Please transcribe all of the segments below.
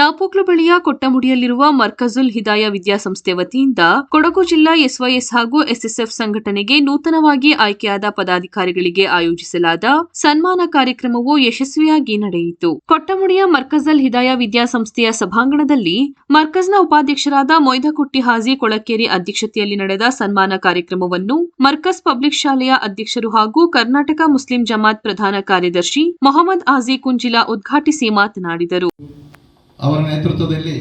ನಾಪೋಕ್ಲು ಬಳಿಯ ಕೊಟ್ಟಮುಡಿಯಲ್ಲಿರುವ ಮರ್ಕಜುಲ್ ಹಿದಾಯ ವಿದ್ಯಾಸಂಸ್ಥೆ ವತಿಯಿಂದ ಕೊಡಗು ಜಿಲ್ಲಾ ಎಸ್ವೈಎಸ್ ಹಾಗೂ ಎಸ್ಎಸ್ಎಫ್ ಸಂಘಟನೆಗೆ ನೂತನವಾಗಿ ಆಯ್ಕೆಯಾದ ಪದಾಧಿಕಾರಿಗಳಿಗೆ ಆಯೋಜಿಸಲಾದ ಸನ್ಮಾನ ಕಾರ್ಯಕ್ರಮವು ಯಶಸ್ವಿಯಾಗಿ ನಡೆಯಿತು. ಕೊಟ್ಟಮುಡಿಯ ಮರ್ಕಜಲ್ ಹಿದಾಯ ವಿದ್ಯಾಸಂಸ್ಥೆಯ ಸಭಾಂಗಣದಲ್ಲಿ ಮರ್ಕಜ್ನ ಉಪಾಧ್ಯಕ್ಷರಾದ ಮೊಯ್ದಕುಟ್ಟಿ ಹಾಜಿ ಕೊಳಕೇರಿ ಅಧ್ಯಕ್ಷತೆಯಲ್ಲಿ ನಡೆದ ಸನ್ಮಾನ ಕಾರ್ಯಕ್ರಮವನ್ನು ಮರ್ಕಜ್ ಪಬ್ಲಿಕ್ ಶಾಲೆಯ ಅಧ್ಯಕ್ಷರು ಹಾಗೂ ಕರ್ನಾಟಕ ಮುಸ್ಲಿಂ ಜಮಾತ್ ಪ್ರಧಾನ ಕಾರ್ಯದರ್ಶಿ ಮೊಹಮ್ಮದ್ ಆಜಿ ಕುಂಜಿಲಾ ಉದ್ಘಾಟಿಸಿ ಮಾತನಾಡಿದರು. ಅವರ ನೇತೃತ್ವದಲ್ಲಿ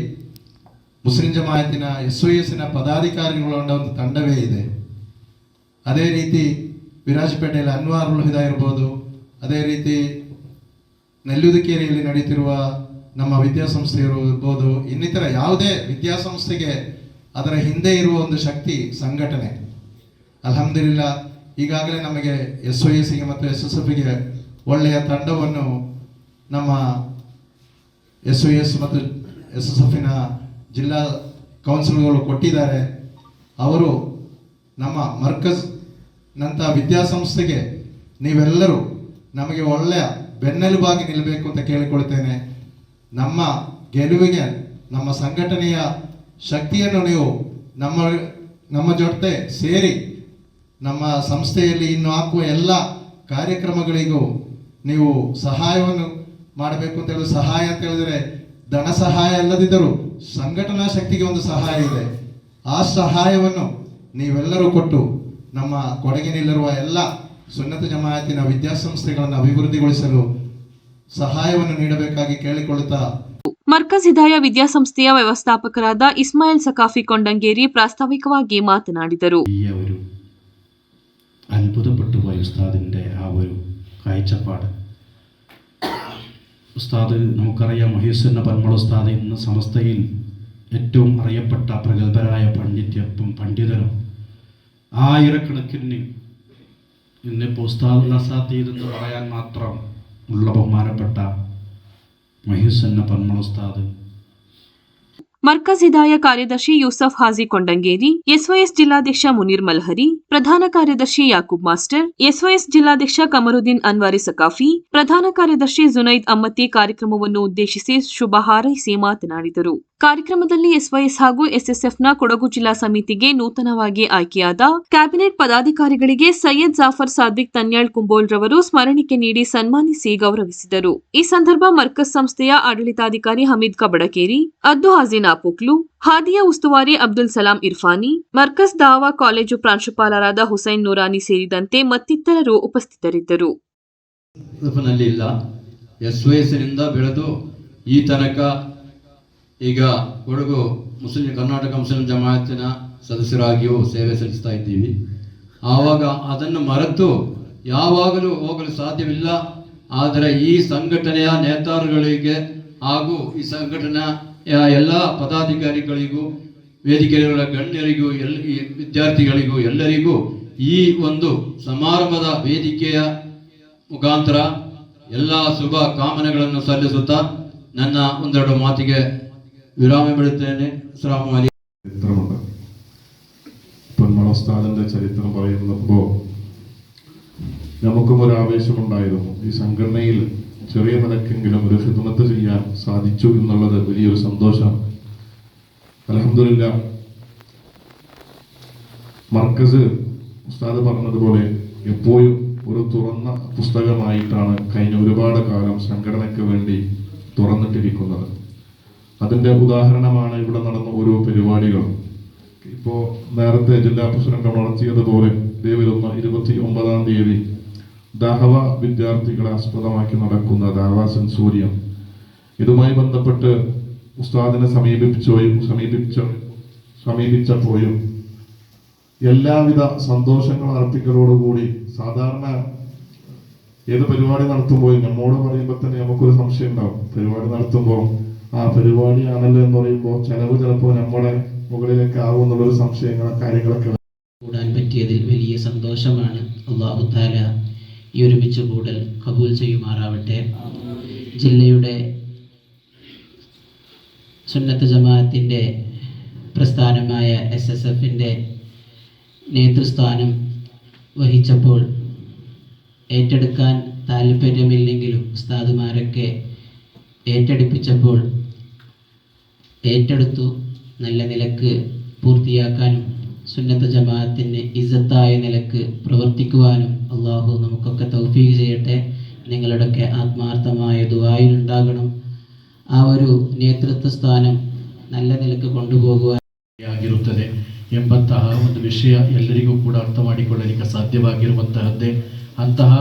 ಮುಸ್ಲಿಂ ಜಮಾಯತಿನ ಎಸ್ ಒ ಎಸ್ಸಿನ ಪದಾಧಿಕಾರಿಗಳೊಂಡ ಒಂದು ತಂಡವೇ ಇದೆ. ಅದೇ ರೀತಿ ವಿರಾಜಪೇಟೆಯಲ್ಲಿ ಅನ್ವಾರುಲ್ ಹಿದಾ ಇರ್ಬೋದು, ಅದೇ ರೀತಿ ನೆಲ್ಲುದಕೇರಿಯಲ್ಲಿ ನಡೀತಿರುವ ನಮ್ಮ ವಿದ್ಯಾಸಂಸ್ಥೆ ಇರ್ಬೋದು, ಇನ್ನಿತರ ಯಾವುದೇ ವಿದ್ಯಾಸಂಸ್ಥೆಗೆ ಅದರ ಹಿಂದೆ ಇರುವ ಒಂದು ಶಕ್ತಿ ಸಂಘಟನೆ. ಅಲ್ಹಮ್ದಿಲ್ಲ ಈಗಾಗಲೇ ನಮಗೆ ಎಸ್ ಒ ಎಸ್ಸಿಗೆ ಮತ್ತು ಎಸ್ ಎಸ್ ಎಫ್ಗೆ ಒಳ್ಳೆಯ ತಂಡವನ್ನು ನಮ್ಮ ಎಸ್ ಎಸ್ ಮತ್ತು ಎಸ್ ಎಸ್ ಎಫಿನ ಜಿಲ್ಲಾ ಕೌನ್ಸಿಲ್ಗಳು ಕೊಟ್ಟಿದ್ದಾರೆ. ಅವರು ನಮ್ಮ ಮರ್ಕಸ್ ನಂತಹ ವಿದ್ಯಾಸಂಸ್ಥೆಗೆ ನೀವೆಲ್ಲರೂ ನಮಗೆ ಒಳ್ಳೆಯ ಬೆನ್ನೆಲುಬಾಗಿ ನಿಲ್ಲಬೇಕು ಅಂತ ಕೇಳಿಕೊಳ್ತೇನೆ ನಮ್ಮ ಗೆಲುವಿಗೆ, ನಮ್ಮ ಸಂಘಟನೆಯ ಶಕ್ತಿಯನ್ನು ನೀವು ನಮ್ಮ ನಮ್ಮ ಜೊತೆ ಸೇರಿ ನಮ್ಮ ಸಂಸ್ಥೆಯಲ್ಲಿ ಇನ್ನು ಹಾಕುವ ಎಲ್ಲ ಕಾರ್ಯಕ್ರಮಗಳಿಗೂ ನೀವು ಸಹಾಯವನ್ನು ಮಾಡಬೇಕು ಅಂತ ಹೇಳಿದ್ರೆ ಸಹಾಯ ಅಂತ ಹೇಳಿದ್ರೆ ಧನ ಸಹಾಯ ಅಲ್ಲದಿದ್ದರೂ ಸಂಘಟನಾ ಶಕ್ತಿಗೆ ಒಂದು ಸಹಾಯ ಇದೆ ಆ ಸಹಾಯವನ್ನು ನೀವೆಲ್ಲರೂ ಕೊಟ್ಟು ನಮ್ಮ ಕೊಡಗಿನಲ್ಲಿರುವ ಎಲ್ಲ ಸುನ್ನತ ಜಮಾಯತಿನ ವಿದ್ಯಾಸಂಸ್ಥೆಗಳನ್ನು ಅಭಿವೃದ್ಧಿಗೊಳಿಸಲು ಸಹಾಯವನ್ನು ನೀಡಬೇಕಾಗಿ ಕೇಳಿಕೊಳ್ಳುತ್ತಾ ಮರ್ಕಜ್ ಹಿದಾಯ ವಿದ್ಯಾಸಂಸ್ಥೆಯ ವ್ಯವಸ್ಥಾಪಕರಾದ ಇಸ್ಮಾಯಿಲ್ ಸಕಾಫಿ ಕೊಂಡಂಗೇರಿ ಪ್ರಾಸ್ತಾವಿಕವಾಗಿ ಮಾತನಾಡಿದರು ഈ ഒരു അത്ഭുതപ്പെട്ടു പോയ ഉസ്താദിൻ്റെ ആ ഒരു കാഴ്ചപ്പാട് ഉസ്താദ് നമുക്കറിയാം മഹേശ്വരന പന്മള ഉസ്താദ് ഇന്ന് സമസ്തയിൽ ഏറ്റവും അറിയപ്പെട്ട പ്രഗത്ഭരായ പണ്ഡിത്യപ്പം പണ്ഡിതനും ആയിരക്കണക്കിന് ഇന്നിപ്പോൾ ഉസ്താദ് നസാത്തീദ് എന്ന് പറയാൻ മാത്രം ഉള്ള ബഹുമാനപ്പെട്ട മഹേശ്വരന പന്മള ഉസ്താദ് ಮರ್ಕಜ್ ಹಿದಾಯ ಕಾರ್ಯದರ್ಶಿ ಯೂಸಫ್ ಹಾಜಿ ಕೊಂಡಂಗೇರಿ, ಎಸ್ವೈಎಸ್ ಜಿಲ್ಲಾಧ್ಯಕ್ಷ ಮುನೀರ್ ಮಲ್ಹರಿ, ಪ್ರಧಾನ ಕಾರ್ಯದರ್ಶಿ ಯಾಕೂಬ್ ಮಾಸ್ಟರ್, ಎಸ್ವೈಎಸ್ ಜಿಲ್ಲಾಧ್ಯಕ್ಷ ಕಮರುದ್ದೀನ್ ಅನ್ವಾರಿ ಸಕಾಫಿ, ಪ್ರಧಾನ ಕಾರ್ಯದರ್ಶಿ ಜುನೈದ್ ಅಮ್ಮತ್ತಿ ಕಾರ್ಯಕ್ರಮವನ್ನು ಉದ್ದೇಶಿಸಿ ಶುಭ ಹಾರೈಸಿ ಮಾತನಾಡಿದರು. ಕಾರ್ಯಕ್ರಮದಲ್ಲಿ ಎಸ್ವೈಎಸ್ ಹಾಗೂ ಎಸ್ಎಸ್ಎಫ್ನ ಕೊಡಗು ಜಿಲ್ಲಾ ಸಮಿತಿಗೆ ನೂತನವಾಗಿ ಆಯ್ಕೆಯಾದ ಕ್ಯಾಬಿನೆಟ್ ಪದಾಧಿಕಾರಿಗಳಿಗೆ ಸೈಯದ್ ಜಾಫರ್ ಸಾದಿಕ್ ತನ್ಯಾಳ್ ಕುಂಬೋಲ್ ರವರು ಸ್ಮರಣಿಕೆ ನೀಡಿ ಸನ್ಮಾನಿಸಿ ಗೌರವಿಸಿದರು. ಈ ಸಂದರ್ಭ ಮರ್ಕಸ್ ಸಂಸ್ಥೆಯ ಆಡಳಿತಾಧಿಕಾರಿ ಹಮೀದ್ ಕಬಡಕೇರಿ, ಅದ್ದು ಹಾಜಿನ್ ಪುಕ್ಲು, ಹಾದಿಯ ಉಸ್ತುವಾರಿ ಅಬ್ದುಲ್ ಸಲಾಂ ಇರ್ಫಾನಿ, ಮರ್ಕಸ್ ದಾವಾ ಕಾಲೇಜು ಪ್ರಾಂಶುಪಾಲರಾದ ಹುಸೈನ್ ನೂರಾನಿ ಸೇರಿದಂತೆ ಮತ್ತಿತರರು ಉಪಸ್ಥಿತರಿದ್ದರು. ಈ ತನಕ ಈಗ ಕೊಡಗು ಮುಸ್ಲಿಂ ಕರ್ನಾಟಕ ಮುಸ್ಲಿಂ ಜಮಾಯತಿನ ಸದಸ್ಯರಾಗಿಯೂ ಸೇವೆ ಸಲ್ಲಿಸ್ತಾ ಇದ್ದೀವಿ. ಆವಾಗ ಅದನ್ನು ಮರೆತು ಯಾವಾಗಲೂ ಹೋಗಲು ಸಾಧ್ಯವಿಲ್ಲ. ಆದರೆ ಈ ಸಂಘಟನೆಯ ನೇತಾರಗಳಿಗೆ ಹಾಗೂ ಈ ಸಂಘಟನೆಯ ಎಲ್ಲ ಪದಾಧಿಕಾರಿಗಳಿಗೂ, ವೇದಿಕೆಗಳ ಗಣ್ಯರಿಗೂ ಎಲ್ಲ ಈ ವಿದ್ಯಾರ್ಥಿಗಳಿಗೂ ಎಲ್ಲರಿಗೂ ಈ ಒಂದು ಸಮಾರಂಭದ ವೇದಿಕೆಯ ಮುಖಾಂತರ ಎಲ್ಲ ಶುಭ ಕಾಮನೆಗಳನ್ನು ಸಲ್ಲಿಸುತ್ತಾ ನನ್ನ ಒಂದೆರಡು ಮಾತಿಗೆ വിരാമപ്പെടുത്തേന് പൊന്മള ഉസ്താദിന്റെ ചരിത്രം പറയുമ്പോൾ നമുക്കും ഒരു ആവേശമുണ്ടായിരുന്നു. ഈ സംഘടനയിൽ ചെറിയ നിലക്കെങ്കിലും ഒരു ഹിദ്മത്ത് ചെയ്യാൻ സാധിച്ചു എന്നുള്ളത് വലിയൊരു സന്തോഷം. അലഹമില്ല മർക്കസ് ഉസ്താദ് പറഞ്ഞതുപോലെ എപ്പോഴും ഒരു തുറന്ന പുസ്തകമായിട്ടാണ് കഴിഞ്ഞ ഒരുപാട് കാലം സംഘടനയ്ക്ക് വേണ്ടി തുറന്നിട്ടിരിക്കുന്നത്. അതിന്റെ ഉദാഹരണമാണ് ഇവിടെ നടന്ന ഓരോ പരിപാടികളും. ഇപ്പോ നേരത്തെ ജില്ലാ പ്രസിഡന്റ് വളർത്തിയതുപോലെ ഇതേ വരുന്ന ഇരുപത്തി ഒമ്പതാം തീയതി ദഹവ വിദ്യാർത്ഥികളെ ആസ്പദമാക്കി നടക്കുന്ന ദാവ സെൻസൂരിയം ഇതുമായി ബന്ധപ്പെട്ട് ഉസ്താദിനെ സമീപിച്ചോയും സമീപിച്ച സമീപിച്ചപ്പോഴും എല്ലാവിധ സന്തോഷങ്ങൾ അർപ്പിക്കലോടുകൂടി സാധാരണ ഏത് പരിപാടി നടത്തുമ്പോഴും നമ്മോട് പറയുമ്പോൾ തന്നെ നമുക്കൊരു സംശയം ഉണ്ടാവും. പരിപാടി നടത്തുമ്പോൾ ആ പരിപാടിയാണല്ലോ എന്ന് പറയുമ്പോൾ ചെലവ് ചിലപ്പോൾ നമ്മുടെ മുകളിലേക്ക് ആവും എന്നുള്ളൊരു സംശയങ്ങളും കാര്യങ്ങളൊക്കെ കൂടാൻ പറ്റിയതിൽ വലിയ സന്തോഷമാണ്. അള്ളാഹു താല ഈ ഒരുമിച്ച് കൂടൽ കബൂൽ ചെയ്യുമാറാവട്ടെ. ജില്ലയുടെ സുന്നത്ത് ജമാഅത്തിന്റെ പ്രസ്ഥാനമായ എസ് എസ് എഫിന്റെ നേതൃസ്ഥാനം വഹിച്ചപ്പോൾ ഏറ്റെടുക്കാൻ താല്പര്യമില്ലെങ്കിലും ഉസ്താദുമാരൊക്കെ ഏറ്റെടുപ്പിച്ചപ്പോൾ ഏറ്റെടുത്തു നല്ല നിലക്ക് പൂർത്തിയാക്കാനും സുന്നത്ത് ജമാഅത്തിന് ഇസ്സത്തായ നിലക്ക് പ്രവർത്തിക്കുവാനും അള്ളാഹു നമുക്കൊക്കെ തൗഫീഖ് ചെയ്യട്ടെ നിങ്ങളുടെയൊക്കെ ആത്മാർത്ഥമായ ദുബായിൽ ഉണ്ടാകണം ആ ഒരു നേതൃത്വ സ്ഥാനം നല്ല ನಿಲಕ್ಕೆ കൊണ്ടുപോകുവാൻ ಆಗಿರುತ್ತದೆ ಎಂಬಂತಹ ಒಂದು ವಿಷಯ ಎಲ್ಲರಿಗೂ ಕೂಡ ಅರ್ಥ ಮಾಡಿಕೊಳ್ಳಲಿಕ್ಕೆ ಸಾಧ್ಯವಾಗಿರುವಂತಹದ್ದೇ ಅಂತಹ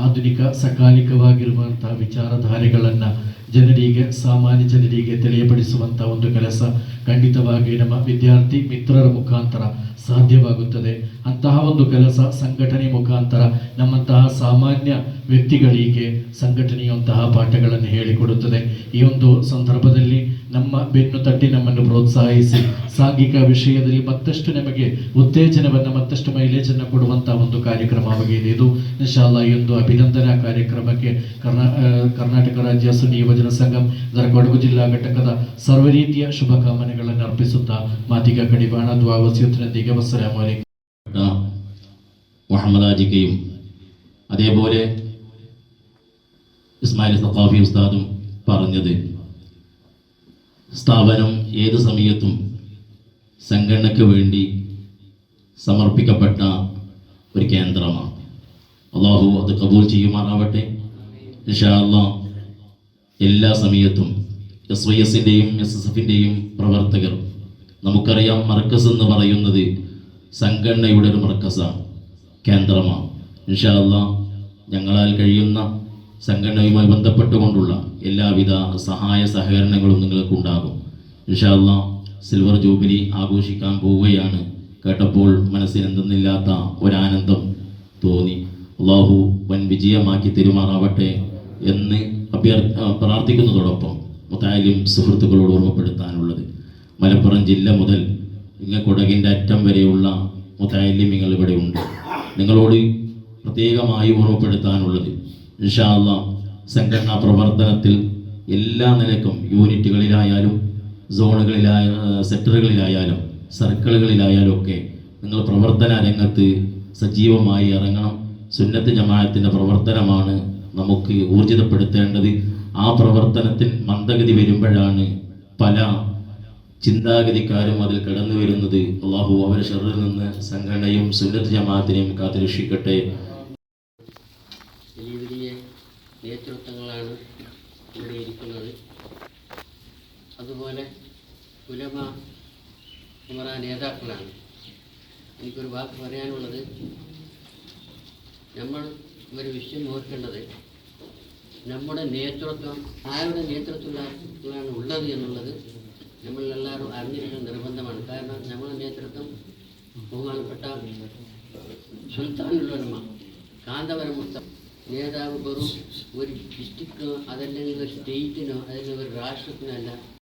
ಆಧುನಿಕ ಸಕಾಲಿಕವಾಗಿರುವಂತಹ ವಿಚಾರಧಾರೆಗಳನ್ನು ಜನರಿಗೆ ಸಾಮಾನ್ಯ ಜನರಿಗೆ ತಿಳಿಯಪಡಿಸುವಂಥ ಒಂದು ಕೆಲಸ ಖಂಡಿತವಾಗಿ ನಮ್ಮ ವಿದ್ಯಾರ್ಥಿ ಮಿತ್ರರ ಮುಖಾಂತರ ಸಾಧ್ಯವಾಗುತ್ತದೆ. ಅಂತಹ ಒಂದು ಕೆಲಸ ಸಂಘಟನೆ ಮುಖಾಂತರ ನಮ್ಮಂತಹ ಸಾಮಾನ್ಯ ವ್ಯಕ್ತಿಗಳಿಗೆ ಸಂಘಟನೆಯಂತಹ ಪಾಠಗಳನ್ನು ಹೇಳಿಕೊಡುತ್ತದೆ. ಈ ಒಂದು ಸಂದರ್ಭದಲ್ಲಿ ನಮ್ಮ ಬೆನ್ನು ತಟ್ಟಿ ನಮ್ಮನ್ನು ಪ್ರೋತ್ಸಾಹಿಸಿ ಸಾಂಘಿಕ ವಿಷಯದಲ್ಲಿ ಮತ್ತಷ್ಟು ನಮಗೆ ಉತ್ತೇಜನವನ್ನು, ಮತ್ತಷ್ಟು ಮೈಲೇಜನ್ನು ಕೊಡುವಂತಹ ಒಂದು ಕಾರ್ಯಕ್ರಮವಾಗಿದೆ ಇದು. ಶಾಲಾ ಈ ಒಂದು ಅಭಿನಂದನಾ ಕಾರ್ಯಕ್ರಮಕ್ಕೆ ಕರ್ನಾ ಕರ್ನಾಟಕ ರಾಜ್ಯ ಸುನ್ನಿ ಯುವಜನ ಸಂಘಂ ಅದರ ಕೊಡಗು ಜಿಲ್ಲಾ ಘಟಕದ ಸರ್ವ ರೀತಿಯ ಶುಭಕಾಮನೆಗಳನ್ನು ಅರ್ಪಿಸುತ್ತಾ ಮಾತಿಗ ಕಡಿವಾಣ ದ್ವಾ ವಸಿಯತ್ತಿನೊಂದಿಗೆ ബഹുമാനപ്പെട്ട മുഹമ്മദ് ആജിക്കയും അതേപോലെ ഇസ്മായിൽ സഖാഫി ഉസ്താദും പറഞ്ഞത് സ്ഥാപനം ഏത് സമയത്തും സംഘടനയ്ക്ക് വേണ്ടി സമർപ്പിക്കപ്പെട്ട ഒരു കേന്ദ്രമാണ്. അള്ളാഹു അത് കബൂൽ ചെയ്യുമാറാവട്ടെ. ഇഷാല്ല എല്ലാ സമയത്തും എസ് വൈ എസിന്റെയും എസ് എസ് എഫിന്റെയും പ്രവർത്തകർ നമുക്കറിയാം മർക്കസ് എന്ന് പറയുന്നത് സംഘടനയുടെ ഒരു മർക്കസാണ് കേന്ദ്രമാണ്. ഇൻഷാല്ല ഞങ്ങളാൽ കഴിയുന്ന സംഘടനയുമായി ബന്ധപ്പെട്ടുകൊണ്ടുള്ള എല്ലാവിധ സഹായ സഹകരണങ്ങളും നിങ്ങൾക്കുണ്ടാകും. ഇൻഷാല്ല സിൽവർ ജൂബിലി ആഘോഷിക്കാൻ പോവുകയാണ്. കേട്ടപ്പോൾ മനസ്സിന് എന്തെന്നില്ലാത്ത ഒരാനന്ദം തോന്നി. അള്ളാഹു വൻ വിജയമാക്കി തെരുമാറാവട്ടെ എന്ന് അഭ്യർ പ്രാർത്ഥിക്കുന്നതോടൊപ്പം മുത്തായാലും സുഹൃത്തുക്കളോട് ഓർമ്മപ്പെടുത്താനുള്ളത്. മലപ്പുറം ജില്ല മുതൽ ഇങ്ങ കൊടകിന്റെ അറ്റം വരെയുള്ള മുതാലിമ്യങ്ങൾ ഇവിടെ ഉണ്ട്. നിങ്ങളോട് പ്രത്യേകമായി ഓർമ്മപ്പെടുത്താനുള്ളത് ഇൻഷാല്ല സംഘടനാ പ്രവർത്തനത്തിൽ എല്ലാ നിലക്കും യൂണിറ്റുകളിലായാലും സോണുകളിലായ സെക്ടറുകളിലായാലും സർക്കിളുകളിലായാലും ഒക്കെ നിങ്ങൾ പ്രവർത്തന രംഗത്ത് സജീവമായി ഇറങ്ങണം. സുന്നത്ത് ജമാഅത്തിന്റെ പ്രവർത്തനമാണ് നമുക്ക് ഊർജിതപ്പെടുത്തേണ്ടത്. ആ പ്രവർത്തനത്തിൽ മന്ദഗതി വരുമ്പോഴാണ് പല ചിന്താഗതിക്കാരും അതിൽ കടന്നു വരുന്നത് അള്ളാഹു അവരെ ഷറിൽ നിന്ന് സംഘടനയും സുന്നത്ത് ജമാഅത്തിനെയും കാത്തുരക്ഷിക്കട്ടെ. നേതൃത്വങ്ങളാണ് ഇവിടെ ഇരിക്കുന്നത്. അതുപോലെ ഉലമ ഉമറ നേതാക്കളാണ്. എനിക്കൊരു വാക്ക് പറയാനുള്ളത്. നമ്മൾ ഒരു വിഷയം ഓർക്കേണ്ടത് നമ്മുടെ നേതൃത്വം ആരുടെ നേതൃത്വത്തിലാണ് ഉള്ളത് എന്നുള്ളത് നമ്മളെല്ലാവരും അറിഞ്ഞിരിക്കുന്നത് നിർബന്ധമാണ്. കാരണം നമ്മുടെ നേതൃത്വം ബഹുമാനപ്പെട്ട സുൽത്താനുള്ളവരമ്മ കാന്തപുരം മൊത്തം നേതാവ് വെറും ഒരു ഡിസ്ട്രിക്റ്റിനോ അതല്ലെങ്കിൽ ഒരു സ്റ്റേറ്റിനോ അതല്ലെങ്കിൽ ഒരു രാഷ്ട്രത്തിനോ അല്ല